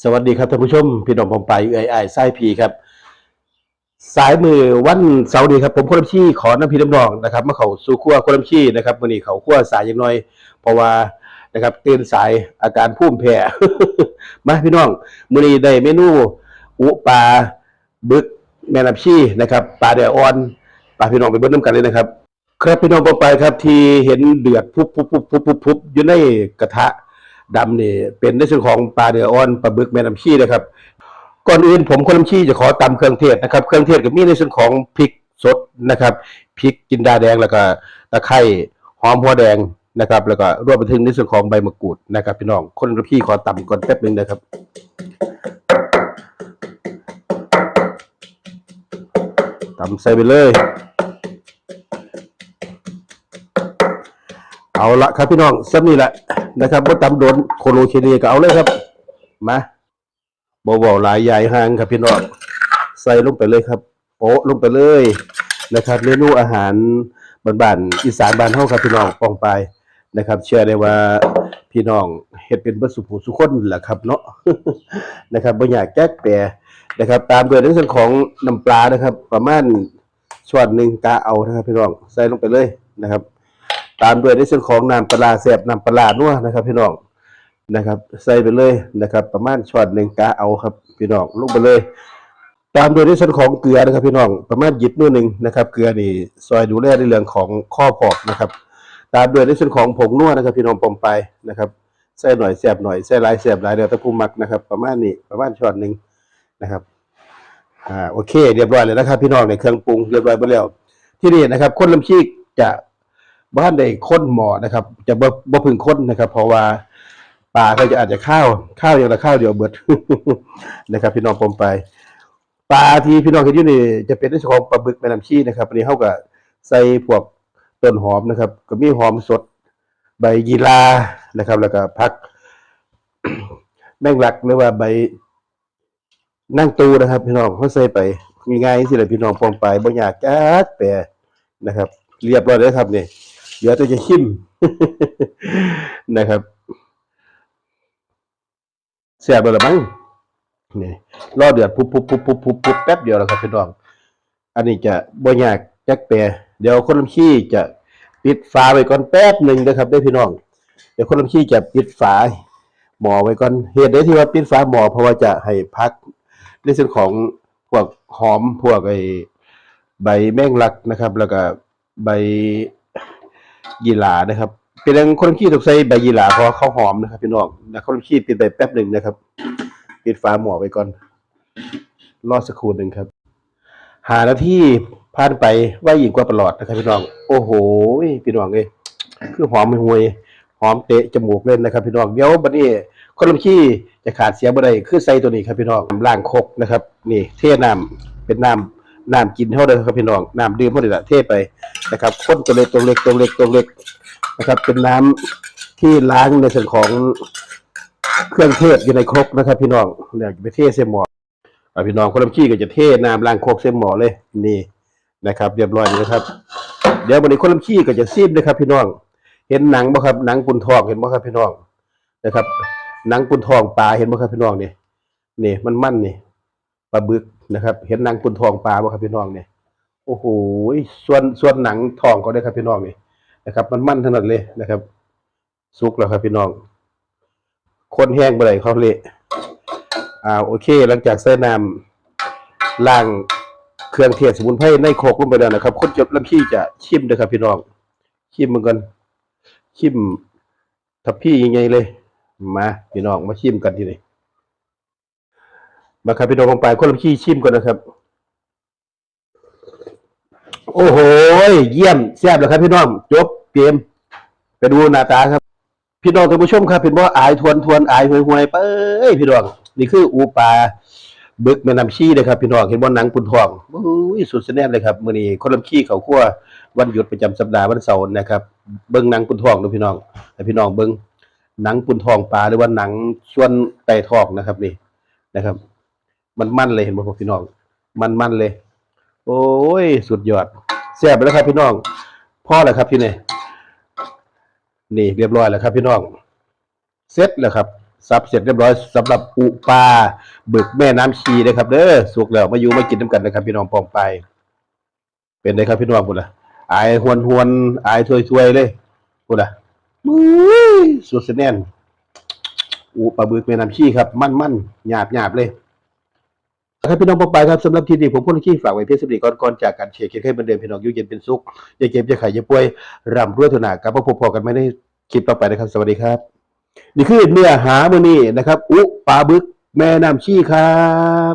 สวัสดีครับท่านผู้ชม พี่น้องผมไปเอ้ยไอ้ไส้พีครับ สายมือวันเสาร์นี้ครับ ผมคนลำชี้ขอน้ำพี่น้ำนองนะครับมาเขาสู่ขั้วคนลำชี้นะครับวันนี้เขาขั้วสายอย่างน้อย เพราะว่านะครับตื่นสายอาการพุ่มแพ้มาพี่น้องมื้อนี้ได้เมนูอุปลาบึกแม่น้ำชี้นะครับปลาเดืออ่อนปลาพี่น้องไปเบิ้ลน้ำกันเลยนะครับ ครับพี่น้องผมไปครับที่เห็นเดือดพุบพุบพุบพุบพุบพุบอยู่ในกระทะ ดำนี่เป็นในส่วนของปลาเดืออ่อนปลาบึกแม่น้ำขี้นะครับ ก่อนอื่นผมคนน้ำขี้จะขอตำเครื่องเทศนะครับ เครื่องเทศก็มีในส่วนของพริกสดนะครับพริกจินดาแดงแล้วก็ตะไคร้หอมหัวแดงนะครับ แล้วก็รวมไปถึงในส่วนของใบมะกรูดนะครับ พี่น้องคนน้ำขี้ขอตำก่อนแป๊บหนึงนะครับตำใส่ไปเลย เอาละครับพี่น้องซ้ำนี่แหละ นะครับว่าตำโดนโคโลเคเนียก็เอาเลยครับ มาบวาหลายใหญ่ห่างครับพี่น้องใส่ลงไปเลยครับโปะลงไปเลยนะครับเมนูอาหารบ้านๆอีสานบ้านเฮาครับพี่น้องปองไปนะครับ เชื่อได้ว่าพี่น้องเฮ็ดเป็นเบ่สุภูสุคนแหละครับเนาะนะครับบ่อยากแก้แปรนะครับ ตามด้วยในส่วนของน้ำปลานะครับ ประมาณช้อนหนึ่งกะเอานะครับพี่น้องใส่ลงไปเลยนะครับ ตามด้วยในส่วนของน้ำปลาแซ่บน้ำปลาร้านัวนะครับ พี่น้องนะครับ ใส่ไปเลยนะครับ ประมาณช้อนหนึ่งกะเอาครับ พี่น้องลงไปเลย ตามด้วยในส่วนของเกลือนะครับพี่น้องประมาณหยิบนิ้วหนึ่งนะครับ เกลือนี่ซอยดูแลในเรื่องของข้อพอกนะครับ ตามด้วยในส่วนของผงนัวนะครับ พี่น้องปอมไปนะครับใส่หน่อยแซ่บหน่อยใส่หลายแซ่บหลายเดี๋ยวตะผู้มักนะครับ ประมาณนี้ประมาณช้อนหนึ่งนะครับอ่าโอเค เรียบร้อยเลยนะครับ พี่น้องในเครื่องปรุงเรียบร้อยหมดแล้ว ที่นี่นะครับคนลำชีกจะ บ้านใดค้นหมอนะครับ จะบ่บ่พึงค้นนะครับ เพราะว่าปลาเขาจะอาจจะข้าวข้าวอย่างละข้าวเดียวเบิดนะครับ พี่น้องผมไปปลาที่พี่น้องเห็นอยู่นี่จะเป็นในส่วนของปลาบึกแม่น้ำชีนะครับอันนี้เขาก็ใส่พวกต้นหอมนะครับ ก็มีหอมสด ใบยีรานะครับ แล้วก็พักแมงลักหรือว่าใบนั่งตูนะครับ พี่น้องเขาใส่ไปง่ายๆสิเลยพี่น้องปองไปบ่อยากจัดแปรนะครับ เรียบร้อยแล้วครับนี่ เดี๋ยวตัวจะชิมนะครับแซ่บเลยละมั้งนี่รอเดือดปุ๊บปุ๊บปุ๊บปุ๊บปุ๊บปุ๊บแป๊บเดียวแล้วครับพี่น้อง อันนี้จะบ่ยากจักแปรเดี๋ยวคนลำขี้จะปิดฝาไว้ก่อนแป๊บหนึ่งนะครับได้พี่น้อง เดี๋ยวคนลำขี้จะปิดฝาหมอไว้ก่อนเหตุใดที่ว่าปิดฝาหมอเพราะว่าจะให้พักในส่วนของพวกหอมพวกไอใบแมงลักนะครับ แล้วก็ใบ ยีหรานะครับ เป็นเรื่องคนขี้ต้องใส่ใบยีหราเพราะเขาหอมนะครับพี่น้องนะคนขี้ปิดไปแป๊บหนึ่งนะครับ ปิดฝาหมอไว้ก่อน รอสักครู่หนึ่งครับ หาหน้าที่ผ่านไปว่ายิ่งกว่าประหลอดนะครับพี่น้อง โอ้โหพี่น้องเอ้ยคือหอมไม่ห่วยหอมเตะจมูกเล่นนะครับพี่น้องเดี๋ยวบัดนี้คนลำขี้จะขาดเสียบ่ได้คือใส่ตัวนี้ครับพี่น้องล้างคกนะครับ นี่เทน้ำเป็นน้ำ น้ำกินเท่าเดิมครับพี่น้องน้ำดื่มเท่าเดิมเทไปนะครับข้นตัวเล็กตัวเล็กตัวเล็กตัวเล็กนะครับ เป็นน้ำที่ล้างในส่วนของเครื่องเทศอยู่ในครกนะครับ พี่น้องเนี่ยไปเทใส่หม้อพี่น้องคนลำขี้ก็จะเทน้ำล้างโคกเส้นหมอเลยนี่นะครับ เรียบร้อยนะครับ เดี๋ยววันนี้คนลำขี้ก็จะซีบเลยครับ พี่น้อง เห็นหนังบ่ครับหนังปุนทองเห็นบ่ครับพี่น้องนะครับหนังปุนทองปลาเห็นบ่ครับพี่น้องนี่นี่มันมันนี่ ปลาบึกนะครับ เห็นหนังปุนทองปลาบ่ครับพี่น้องเนี่ยโอ้โหส่วนส่วนหนังทองก็ได้ครับพี่น้องนี่นะครับ มันมันทั้งนั้นเลยนะครับ สุกแล้วครับพี่น้อง คนแห้งไปเลยเขาเละอ่าโอเค หลังจากใส่น้ำล้างเครื่องเทศสมุนไพรในโครกลงไปแล้วนะครับ คนจบลำพี่จะชิมเลยครับพี่น้อง ชิมมันกัน ชิมทับพี่ยังไงเลย มาพี่น้องมาชิมกันทีนี้ มาครับพี่น้องลงไปคนลำพี่ชิมก่อนนะครับ โอ้โห เยี่ยมแซ่บเลยครับพี่น้องจบเกมไปดูหน้าตาครับ พี่น้องท่านผู้ชมครับเป็นว่าอายทวนทวนอายห่วยห่วยไปเอ้ยพี่น้องนี่คืออูปลาบึกแม่น้ำชี้เลยครับพี่น้องเห็นว่าหนังปุนทองโอ้ยสุดแน่เลยครับมื้อนี้คนลำขี้เขาคั่ววันหยุดประจำสัปดาห์วันเสาร์นะครับ เบิ่งหนังปุนทองดูพี่น้องให้พี่น้องเบิ่งหนังปุนทองปลาหรือว่าหนังส่วนไก่ทองนะครับนี่นะครับ มันมันเลยเห็นบ่ครับพี่น้อง มันมันเลย โอ้ย สุดยอดแซ่บไปแล้วครับพี่น้องพ่อแล้วครับพี่เนี่นี่เรียบร้อยแล้วครับพี่น้องเสร็จแล้วครับซับเสร็จเรียบร้อยสำหรับอุปลาบึกแม่น้ำชีนะครับเด้อสุกแล้วมาอยู่มากินน้ำกันนะครับ พี่น้องปองไป เป็นไงครับพี่น้องพุ่นล่ะอายหวนหวนอายถวยถวยเลยพุ่นล่ะมุ้ยสุดแน่นอุปลาบึกแม่น้ำชีครับ มั่นมั่นหยาบหยาบเลย ครับพี่น้องปองไปครับสำหรับที่นี่ผมพูดขี้ฝากไว้เพียงสำหรับก่อนก่อนจากการเชียร์เคียงให้เหมือนเดิมพี่น้องยุ่เย็นเป็นสุขอย่าเก็บอย่าขายอย่าป่วยร่ำรวยถนากับมาพบพอกันไม่ได้คลิปต่อไปนะครับ สวัสดีครับ นี่คือเนื้อหามื่อนี้นะครับ อุปลาบึกแม่น้ำชี้ครับ